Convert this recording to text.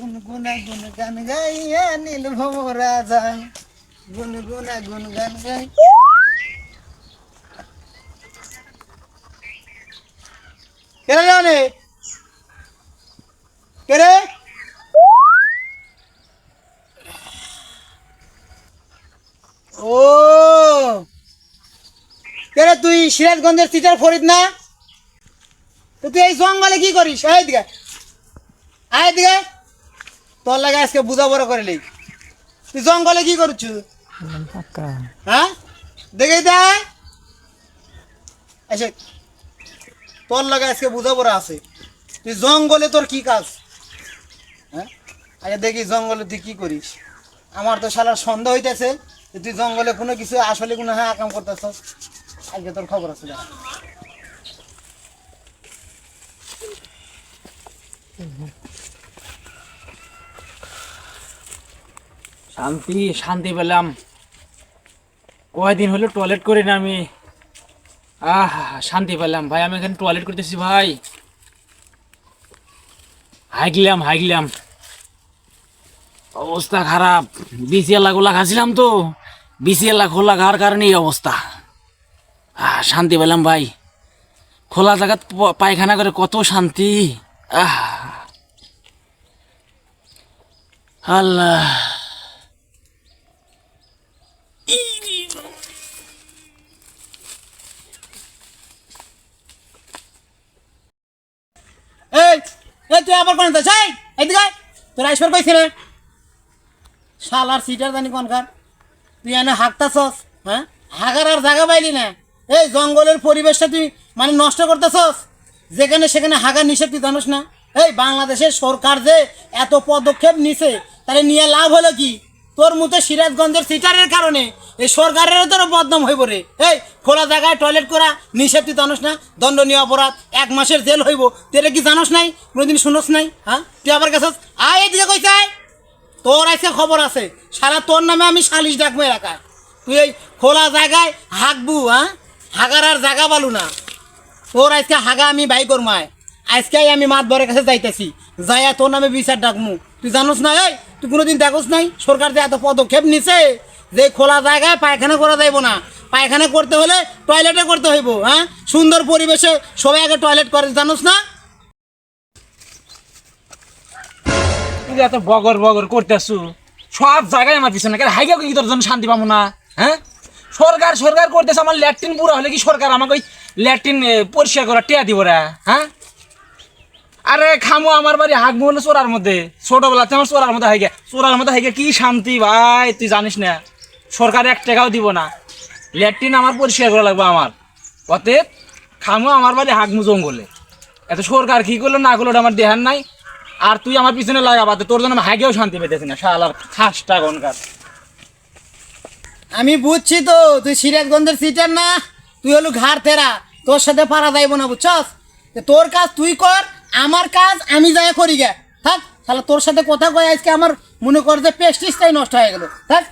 গুনগুনা গুন গান গাইয়া নীল ভমরা যায় গুনগুনা গুন গান গাই কেরে জানে কেরে ও! কেরে তুই সিরাজগঞ্জের টিচার ফরিদ না? তো তুই এই জঙ্গলে কি করিস? এই দিকে। আয় দিকে। তোর লাগে আজকে বুঝা বড় করে লেই। তুই জঙ্গলে কি করছু? হ্যাঁ? দেখে দেয় আচ্ছা তোর লাগে আজকে বুঝা বড় আছে। তুই জঙ্গলে তোর কি কাজ? হ্যাঁ? আচ্ছা দেখি জঙ্গলে তুই কি করিস। আমার তো সালার সন্দেহ হইতেছে তুই জঙ্গলে কোনো কিছু আসলে কোনো হ্যাঁ কাম করতেছ আজকে তোর খবর আছে দেখ। শান্তি শান্তি পেলাম। কয়দিন হলো টয়লেট করি না আমি। আহ, শান্তি পেলাম। ভাই, আমি এখানে টয়লেট করতেছি, ভাই। হাইগলাম হাইগলাম অবস্থা খারাপ। বিসিএল্লা গোলা খাচ্ছিলাম তো। বিসিএল্লা খোলা খাওয়ার কারণে এই অবস্থা। আহ, শান্তি পেলাম, ভাই। খোলা জায়গাত পায়খানা করে কত শান্তি। আহ। আল্লাহ এই এই তুই আবার কোন যাই এদিকে। তোর আইসর কইছিল? শালার সিটার জানি কোনকার তুই এনে হাঁকতাছস হ্যাঁ? হাগার আর জায়গা পাইলি না। এই জঙ্গলের পরিবেশটা তুই মানে নষ্ট করতেছস। যেখানে সেখানে হাগার নিষেধ তুই জানোস না? এই বাংলাদেশের সরকার যে এত পদক্ষেপ নিছে তাহলে নিয়ে লাভ হলো কি? তোর মতো সিরাজগঞ্জের সিটারের কারণে এই সরকারেরও তোর বদনাম হইব রে। এই, খোলা জায়গায় টয়লেট করা, নিষেধ তুই জানোস না? দণ্ডনীয় অপরাধ, এক মাসের জেল হইব। তুই কি জানোস নাই? কোনোদিন শুনোস নাই? হ্যাঁ? তুই আবার গেছস, আয় এদিকে আয়। তোর আজকে খবর আছে। সারা তোর নামে আমি সালিশ ডাকবো এলাকায়। তুই এই খোলা জায়গায় হাঁকবু হ্যাঁ? হাগার আর জায়গা পালু না। তোর আজকে হাগা আমি বাই করমায়। আজকে আমি মাত বরের কাছে যাইতেছি। যাইয়া তোর নামে বিচার ডাকমু। তুই জানোস না? এই তুই কোনোদিন দেখোস নাই? সরকার যে এত পদক্ষেপ নিছে, যে খোলা জায়গায় পায়খানা করা যাইব না। পায়খানা করতে হলে টয়লেটে করতে হইব হ্যাঁ? সুন্দর পরিবেশে সবাই আগে টয়লেট করে, জানোস না? তুই এত বগর বগর করতেছু। সব জায়গায় আমার পিছনে, কেন হাইগা কি তোর জন্য শান্তি পাবো না হ্যাঁ? সরকার সরকার করতেছে, আমার ল্যাট্রিন পুরো হলে কি সরকার আমাকে ওই ল্যাট্রিন পরিষ্কার করা টিয়া দিব রে হ্যাঁ? আরে খামো, আমার বাড়ি হাগমু হলো চোরার মধ্যে। ছোটবেলাতে আমার চোরার মধ্যে হাইগা। চোরার মধ্যে হাইগা, কি শান্তি ভাই, তুই জানিস না। সরকার এক টাকাও দিব না। ল্যাট্রিন আমার পরিষ্কার করা লাগবে আমার। অতএব, খামো, আমার বাড়ি হাগমু জঙ্গলে। এত সরকার কি করল, না করল আমার দেহার নাই। আর তুই আমার পিছনে লাগাবা তোর জন্য আমি হাগেও শান্তি পেতেছি না শালার খাসটা গনকার আমি বুঝছি তো, তুই সিরাজগঞ্জের সিটার না? তুই হলো ঘাড় তেরা, তোর সাথে পারা যাইব না, বুঝছস? তোর কাজ তুই কর আমার কাজ আমি যাই করি গে। থাক, তাহলে তোর সাথে কথা কয় আজকে আমার মনে কর যে পেস্টিসটাই নষ্ট হয়ে গেল। থাক।